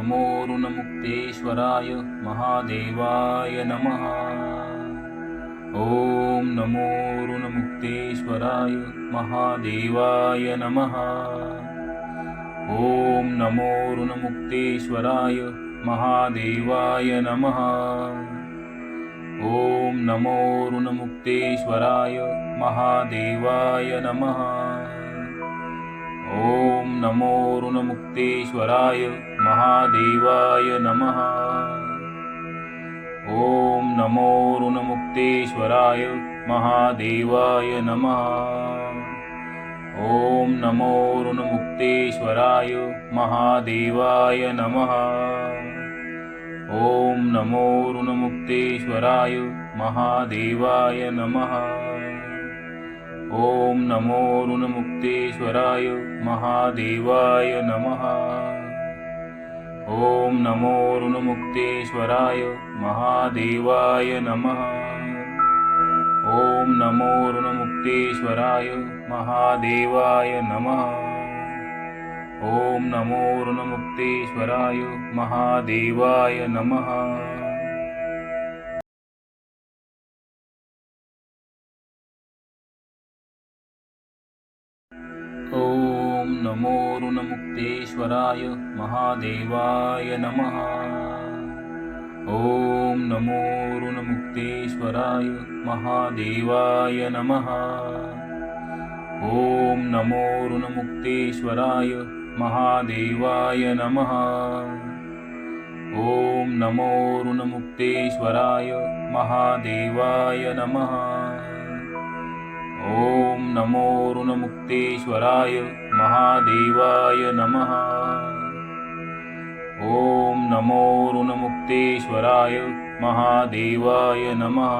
नमो ऋणमुक्तेश्वराय महादेवाय नमः। ॐ नमो ऋणमुक्तेश्वराय महादेवाय नमः। ॐ नमो ऋणमुक्तेश्वराय महादेवाय नमः। ॐ नमो ऋणमुक्तेश्वराय महादेवाय नमः ॐ नमो ऋणमुक्तेश्वराय महादेवाय नमः। ॐ नमो ऋणमुक्तेश्वराय महादेवाय नमः। ॐ नमो ऋणमुक्तेश्वराय महादेवाय नमः। ॐ नमः ॐ नमो ऋणमुक्तेश्वराय महादेवाय नमः। ॐ नमो ऋणमुक्तेश्वराय महादेवाय नमः। ॐ नमो ऋणमुक्तेश्वराय महादेवाय नमः। ॐ नमो ऋणमुक्तेश्वराय महादेवाय नमः महादेवाय नमः। ॐ नमो महादेवाय नमः। ॐ नमो महादेवाय नमः। ॐ नमो महादेवाय नमः। ॐ नमो ऋणमुक्तेश्वराय महादेवाय नमः। ॐ नमो ऋणमुक्तेश्वराय महादेवाय नमः।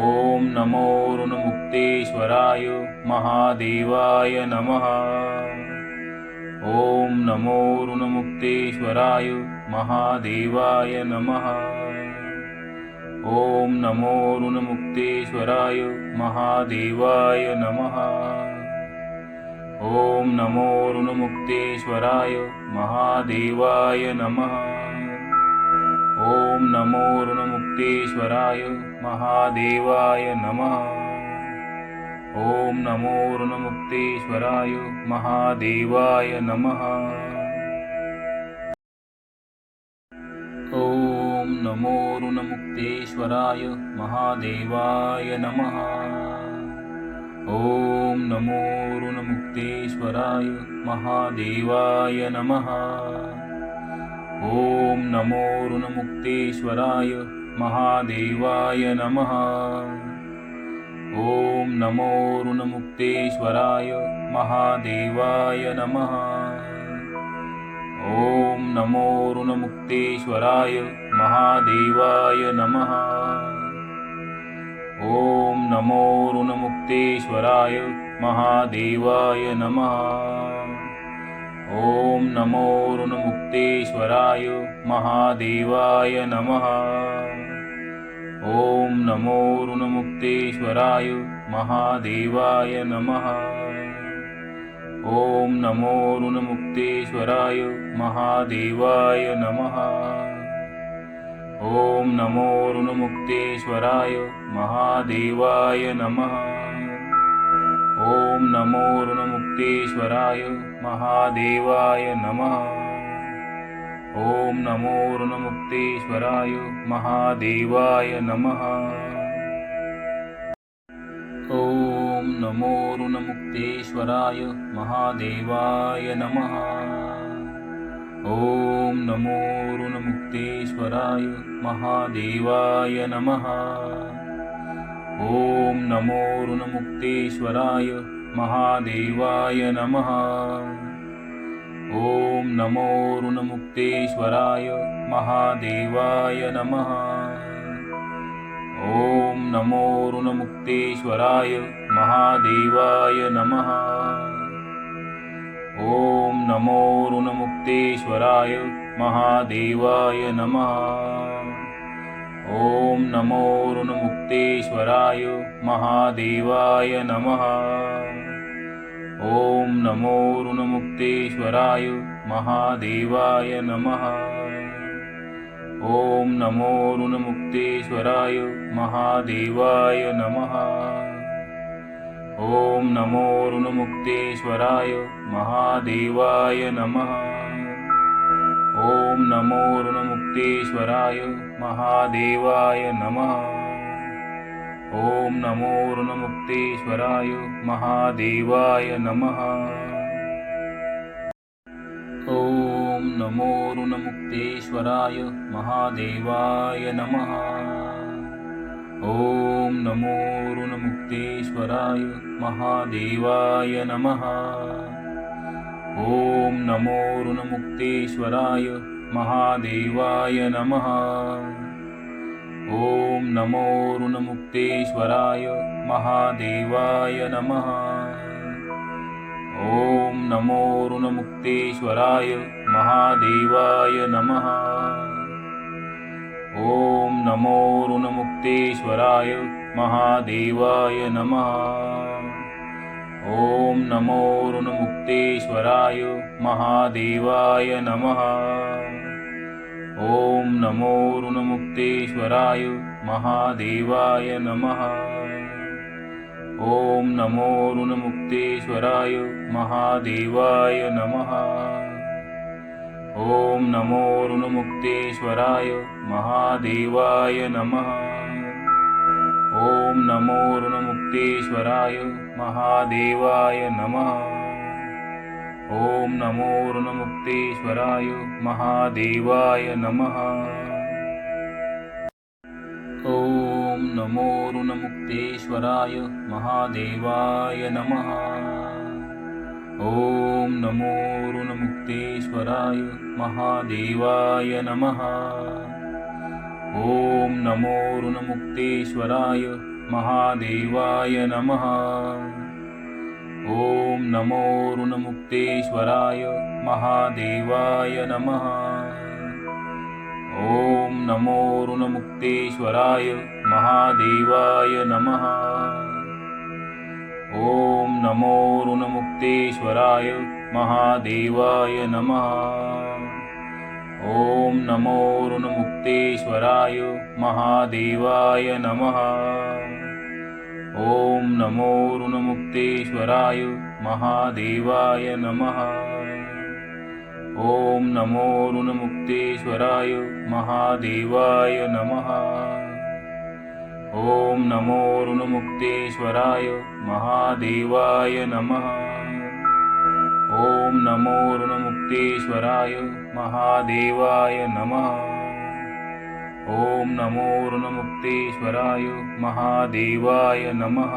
ॐ नमो ऋणमुक्तेश्वराय महादेवाय नमः। ॐ नमो ऋणमुक्तेश्वराय महादेवाय नमः। ॐ नमो ऋणमुक्तेश्वराय महादेवाय नमः ॐ नमो ऋणमुक्तेश्वराय महादेवाय नमः। ॐ नमो ऋणमुक्तेश्वराय महादेवाय नमः। ॐ नमो ऋणमुक्तेश्वराय महादेवाय नमः। ॐ नमो ऋणमुक्तेश्वराय महादेवाय नमः ॐ नमो ऋणमुक्तेश्वराय महादेवाय नमः। ॐ नमो ऋणमुक्तेश्वराय महादेवाय नमः। ॐ नमो ऋणमुक्तेश्वराय महादेवाय नमः। ॐ नमो ऋणमुक्तेश्वराय महादेवाय नमः। ॐ नमो ऋणमुक्तेश्वराय महादेवाय नमः। ॐ नमो ऋणमुक्तेश्वराय महादेवाय नमः। ॐ नमो ऋणमुक्तेश्वराय महादेवाय नमः। ॐ नमो ऋणमुक्तेश्वराय महादेवाय नमः ॐ नमो ऋणमुक्तेश्वराय महादेवाय नमः। ॐ नमो ऋणमुक्तेश्वराय महादेवाय नमः। ॐ नमो ऋणमुक्तेश्वराय महादेवाय नमः। ॐ नमो ऋणमुक्तेश्वराय महादेवाय नमः ॐ नमो महादेवाय नमः। ॐ नमो महादेवाय नमः। ॐ नमो महादेवाय नमः। ॐ नमो ऋणमुक्तेश्वराय महादेवाय नमः ॐ नमो ऋणमुक्तेश्वराय महादेवाय नमः। ॐ नमो ऋणमुक्तेश्वराय महादेवाय नमः। ॐ नमो ऋणमुक्तेश्वराय महादेवाय नमः। ॐ नमो ऋणमुक्तेश्वराय महादेवाय नमः ॐ नमो ऋणमुक्तेश्वराय महादेवाय नमः। ॐ नमो ऋणमुक्तेश्वराय महादेवाय नमः। ॐ नमो ऋणमुक्तेश्वराय महादेवाय नमः। ॐ नमो ऋणमुक्तेश्वराय महादेवाय नमः ॐ नमो ऋणमुक्तेश्वराय महादेवाय नमः। ॐ नमो ऋणमुक्तेश्वराय महादेवाय नमः। ॐ नमो ऋणमुक्तेश्वराय महादेवाय नमः। ॐ नमो ऋणमुक्तेश्वराय महादेवाय नमः ॐ नमो ऋणमुक्तेश्वराय महादेवाय नमः। ॐ नमो ऋणमुक्तेश्वराय महादेवाय नमः। ॐ नमो ऋणमुक्तेश्वराय महादेवाय नमः। ॐ नमो ऋणमुक्तेश्वराय महादेवाय नमः ॐ नमो ऋणमुक्तेश्वराय महादेवाय नमः। ॐ नमो ऋणमुक्तेश्वराय महादेवाय नमः। ॐ नमो ऋणमुक्तेश्वराय महादेवाय नमः। ॐ नमो ऋणमुक्तेश्वराय महादेवाय नमः ॐ नमो ऋणमुक्तेश्वराय महादेवाय नमः। ॐ नमो ऋणमुक्तेश्वराय महादेवाय नमः। ॐ नमो महादेवाय नमः। ॐ नमो ऋणमुक्तेश्वराय महादेवाय नमः ॐ नमो ऋणमुक्तेश्वराय महादेवाय नमः। ॐ नमो ऋणमुक्तेश्वराय महादेवाय नमः। ॐ नमो ऋणमुक्तेश्वराय महादेवाय नमः। ॐ नमो ऋणमुक्तेश्वराय महादेवाय नमः ॐ नमो ऋणमुक्तेश्वराय महादेवाय नमः। ॐ नमो ऋणमुक्तेश्वराय महादेवाय नमः। ॐ नमो ऋणमुक्तेश्वराय महादेवाय नमः।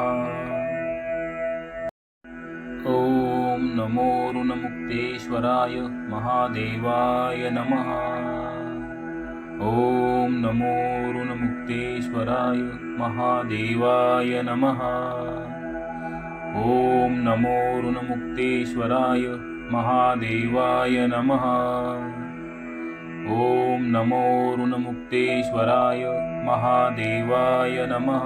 ॐ नमो ऋणमुक्तेश्वराय महादेवाय नमः ॐ नमो महादेवाय नमः। ॐ नमो ऋणमुक्तेश्वराय महादेवाय नमः। ॐ नमो ऋणमुक्तेश्वराय महादेवाय नमः।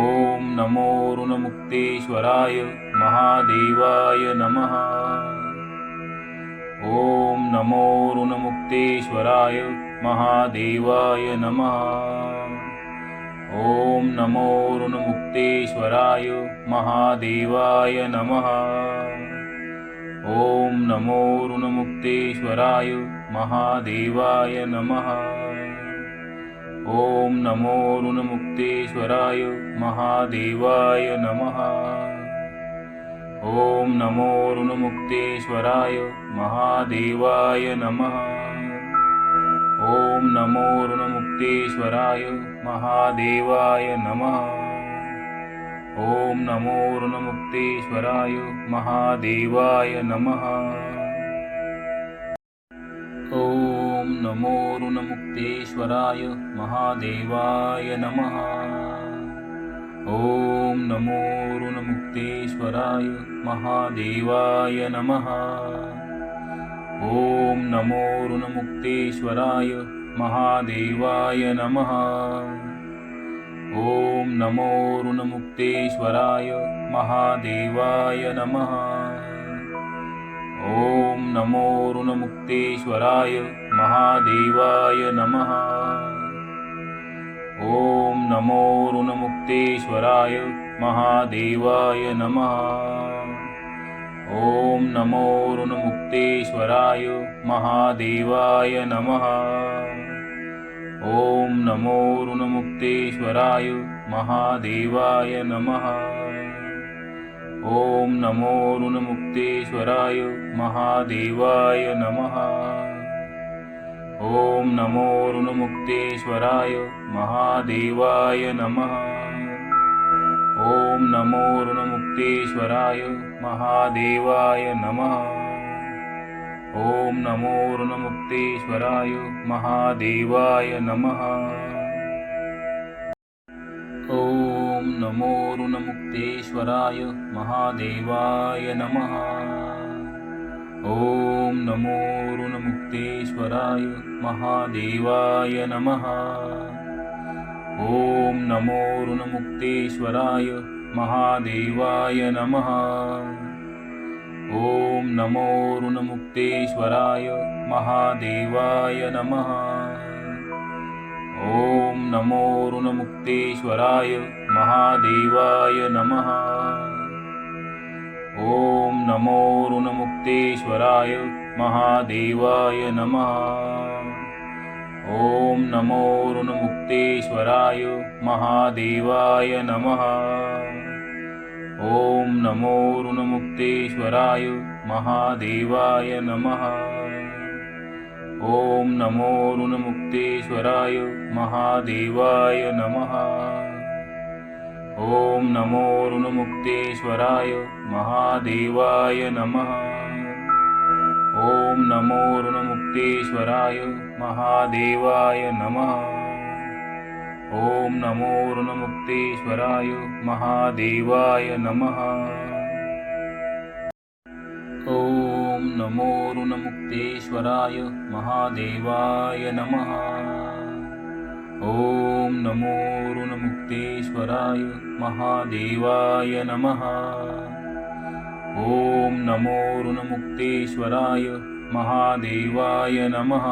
ॐ नमो ऋणमुक्तेश्वराय महादेवाय नमः ॐ नमो ऋणमुक्तेश्वराय महादेवाय नमः। ॐ नमो महादेवाय नमः। ॐ नमो ऋणमुक्तेश्वराय महादेवाय नमः। ॐ नमो ऋणमुक्तेश्वराय महादेवाय नमः ॐ नमो ऋणमुक्तेश्वराय महादेवाय नमः। ॐ नमो ऋणमुक्तेश्वराय महादेवाय नमः। ॐ नमो ऋणमुक्तेश्वराय महादेवाय नमः। ॐ नमो ऋणमुक्तेश्वराय महादेवाय नमः नमोरुनमुक्तेश्वराय महादेवाय नमः। ॐ नमोरुनमुक्तेश्वराय महादेवाय नमः। ॐ नमोरुनमुक्तेश्वराय महादेवाय नमः। ॐ नमोरुनमुक्तेश्वराय महादेवाय नमः। ॐ ऋणमुक्तेश्वराय महादेवाय नमः। ॐ नमो महादेवाय नमः। ॐ नमो ऋणमुक्तेश्वराय नमः। ॐ नमो ऋणमुक्तेश्वराय महादेवाय नमः। ॐ नमो ऋणमुक्तेश्वराय महादेवाय नमः ॐ नमो ऋणमुक्तेश्वराय महादेवाय नमः। ॐ नमो ऋणमुक्तेश्वराय महादेवाय नमः। ॐ नमो ऋणमुक्तेश्वराय महादेवाय नमः। ॐ नमो ऋणमुक्तेश्वराय महादेवाय नमः। ॐ नमो ऋणमुक्तेश्वराय महादेवाय नमः। ॐ नमो ऋणमुक्तेश्वराय महादेवाय नमः। ॐ नमो ऋणमुक्तेश्वराय महादेवाय नमः। ॐ नमो महादेवाय नमः। ॐ नमो ऋणमुक्तेश्वराय महादेवाय नमः ऋणमुक्तेश्वराय महादेवाय नमः। ॐ नमो ऋणमुक्तेश्वराय महादेवाय नमः। ॐ नमो ऋणमुक्तेश्वराय महादेवाय नमः। ॐ नमो ऋणमुक्तेश्वराय महादेवाय नमः ॐ नमो ऋणमुक्तेश्वराय महादेवाय नमः। ॐ नमो महादेवाय नमः। ॐ नमो ऋणमुक्तेश्वराय महादेवाय नमः। ॐ नमो ऋणमुक्तेश्वराय महादेवाय नमः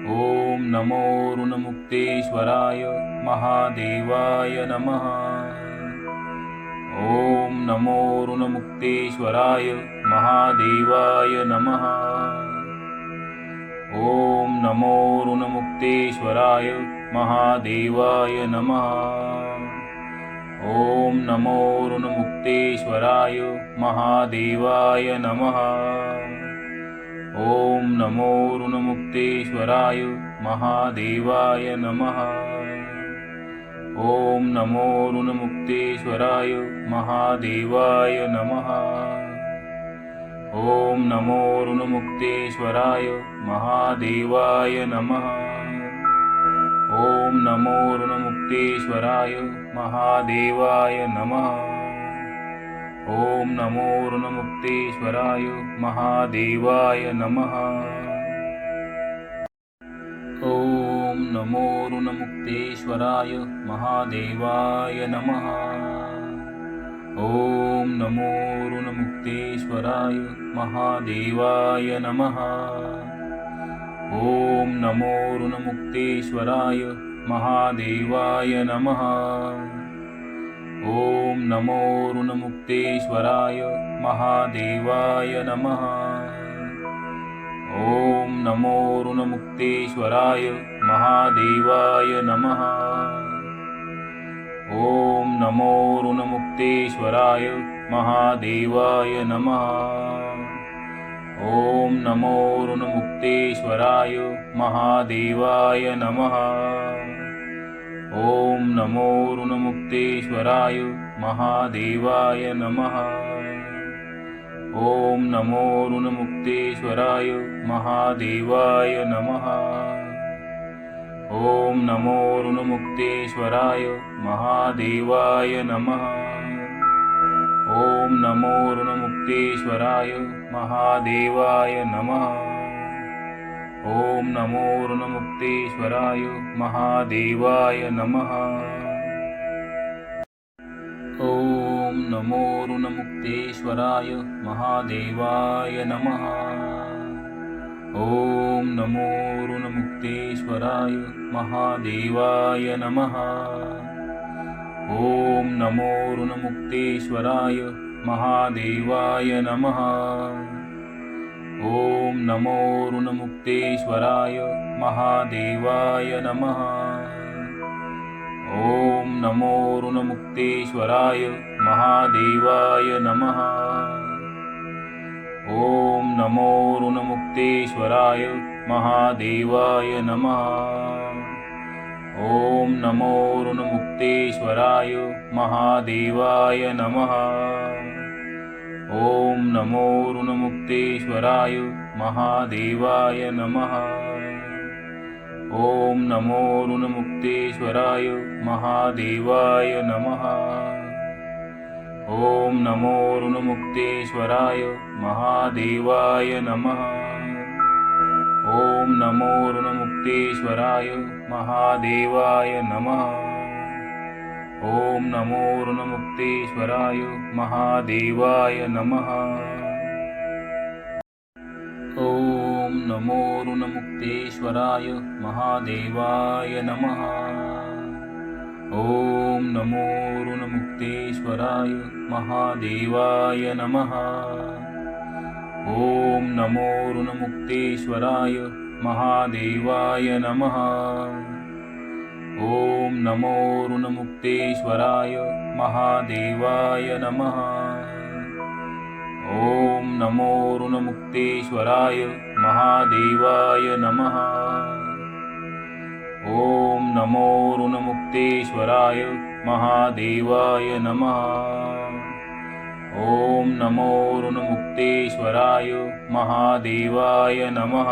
ॐ नमो ऋणमुक्तेश्वराय महादेवाय नमः। ॐ नमो ऋणमुक्तेश्वराय महादेवाय नमः। ॐ नमो ऋणमुक्तेश्वराय महादेवाय नमः। ॐ नमो ऋणमुक्तेश्वराय महादेवाय नमः ऋणमुक्तेश्वराय महादेवाय नमः। ॐ नमो ऋणमुक्तेश्वराय महादेवाय नमः। ॐ नमो ऋणमुक्तेश्वराय महादेवाय नमः। ॐ नमो ऋणमुक्तेश्वराय महादेवाय नमः ॐ नमो ऋणमुक्तेश्वराय महादेवाय नमः। ॐ नमो ऋणमुक्तेश्वराय महादेवाय नमः। ॐ नमो ऋणमुक्तेश्वराय महादेवाय नमः। ॐ नमो ऋणमुक्तेश्वराय महादेवाय नमः ॐ नमो ऋणमुक्तेश्वराय महादेवाय नमः। ॐ नमो ऋणमुक्तेश्वराय महादेवाय नमः। ॐ नमो ऋणमुक्तेश्वराय महादेवाय नमः। ॐ नमो ऋणमुक्तेश्वराय महादेवाय नमः ऋणमुक्तेश्वराय महादेवाय नमः। ॐ नमो ऋणमुक्तेश्वराय महादेवाय नमः। ॐ नमो ऋणमुक्तेश्वराय महादेवाय नमः। ॐ नमो ऋणमुक्तेश्वराय महादेवाय नमः ॐ नमो ऋणमुक्तेश्वराय महादेवाय नमः। ॐ नमो ऋणमुक्तेश्वराय महादेवाय नमः। ॐ नमो ऋणमुक्तेश्वराय महादेवाय नमः। ॐ नमो ऋणमुक्तेश्वराय महादेवाय नमः ॐ नमो ऋणमुक्तेश्वराय महादेवाय नमः। ॐ नमो ऋणमुक्तेश्वराय महादेवाय नमः। ॐ नमो ऋणमुक्तेश्वराय महादेवाय नमः। ॐ नमो ऋणमुक्तेश्वराय महादेवाय नमः ॐ नमो ऋणमुक्तेश्वराय महादेवाय नमः। ॐ नमो ऋणमुक्तेश्वराय महादेवाय नमः। ॐ नमो ऋणमुक्तेश्वराय महादेवाय नमः। ॐ नमो ऋणमुक्तेश्वराय महादेवाय नमः ॐ नमो ऋणमुक्तेश्वराय महादेवाय नमः। ॐ नमो ऋणमुक्तेश्वराय महादेवाय नमः। ॐ नमो ऋणमुक्तेश्वराय महादेवाय नमः। ॐ नमो ऋणमुक्तेश्वराय महादेवाय नमः ॐ नमो ऋणमुक्तेश्वराय महादेवाय नमः। ॐ नमो ऋणमुक्तेश्वराय महादेवाय नमः। ॐ नमो ऋणमुक्तेश्वराय महादेवाय नमः। ॐ नमो ऋणमुक्तेश्वराय महादेवाय नमः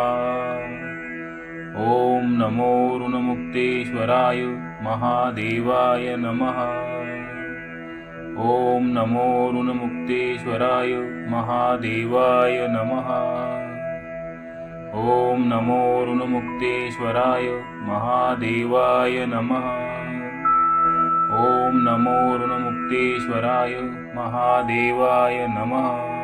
ॐ नमो ऋणमुक्तेश्वराय महादेवाय नमः। ॐ नमो ऋणमुक्तेश्वराय महादेवाय नमः। ॐ नमो ऋणमुक्तेश्वराय महादेवाय नमः। ॐ नमो ऋणमुक्तेश्वराय महादेवाय नमः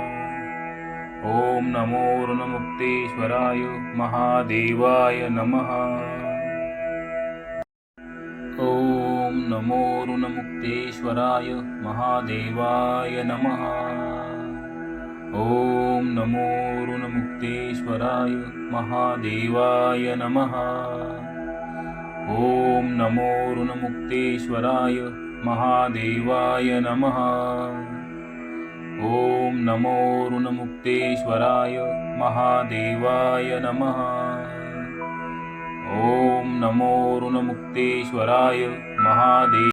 ॐ नमो ऋणमुक्तेश्वराय महादेवाय नमः। ॐ नमो ऋणमुक्तेश्वराय महादेवाय नमः। ॐ नमो ऋणमुक्तेश्वराय महादेवाय नमः। ॐ नमो ऋणमुक्तेश्वराय महादेवाय नमः नमो ऋणमुक्तेश्वराय महादेवाय नमः। ॐ नमो ऋणमुक्तेश्वराय महादेव